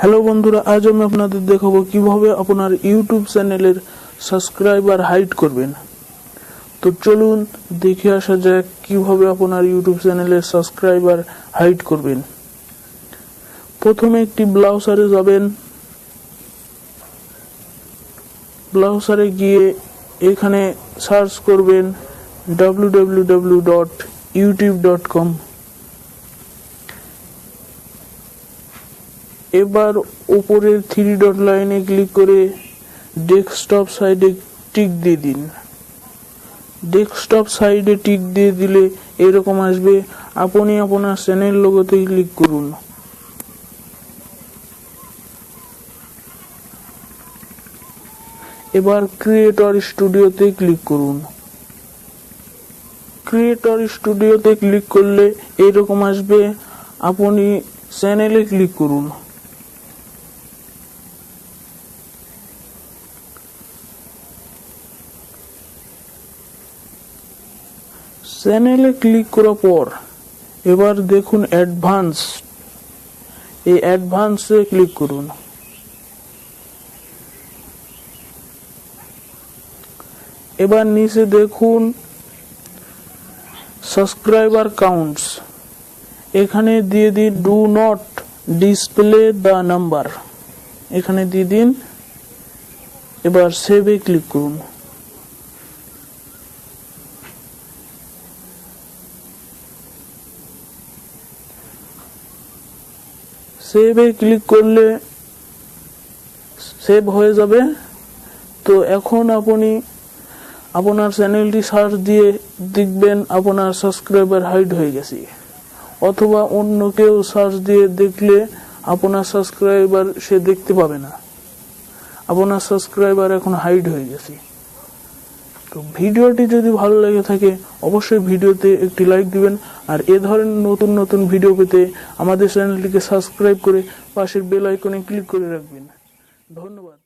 Hello বন্ধুরা, আজ আমি আপনাদের দেখাবো কীভাবে আপনার ইউটিউব চ্যানেলের সাবস্ক্রাইবার হাইড করবেন। তো চলুন দেখে আসা যাক কীভাবে আপনার ইউটিউব চ্যানেলের সাবস্ক্রাইবার হাইড করবেন। প্রথমে একটি ব্রাউজারে যাবেন। ব্রাউজারে গিয়ে এখানে সার্চ করবেন www.youtube.com এবার উপরের থ্রি ডট লাইনে ক্লিক করে ডেস্কটপ সাইডে টিক দিয়ে দিন। ডেস্কটপ সাইডে টিক দিয়ে দিলে এরকম আসবে। আপনি আপনার চ্যানেল লোগোতে ক্লিক করুন। এবার ক্রিয়েটর স্টুডিওতে ক্লিক করুন। ক্রিয়েটর স্টুডিওতে ক্লিক করলে এরকম আসবে। আপনি চ্যানেলে ক্লিক করুন। চ্যানেলে ক্লিক করার পর এবার দেখুন অ্যাডভান্স। এই অ্যাডভান্সে ক্লিক করুন। এবার নিচে দেখুন সাবস্ক্রাইবার কাউন্টস। এখানে দিয়ে দিন do not display the number. এখানে দিয়ে দিন। এবার সেভে ক্লিক করুন। সেভে ক্লিক করলে সেভ হয়ে যাবে। তো এখন আপনি আপনার চ্যানেলটি সার্চ দিয়ে দেখবেন আপনার সাবস্ক্রাইবার হাইড হয়ে গেছে। অথবা অন্য কেউ সার্চ দিয়ে দেখলে আপনার সাবস্ক্রাইবার সে দেখতে পাবে না। আপনার সাবস্ক্রাইবার এখন হাইড হয়ে গেছে। তো ভিডিওটি যদি ভালো লেগে থাকে, অবশ্যই ভিডিওতে একটি লাইক দিবেন। আর এ ধরনের নতুন নতুন ভিডিও পেতে আমাদের চ্যানেলটিকে সাবস্ক্রাইব করে পাশের বেল আইকনে ক্লিক করে রাখবেন। ধন্যবাদ।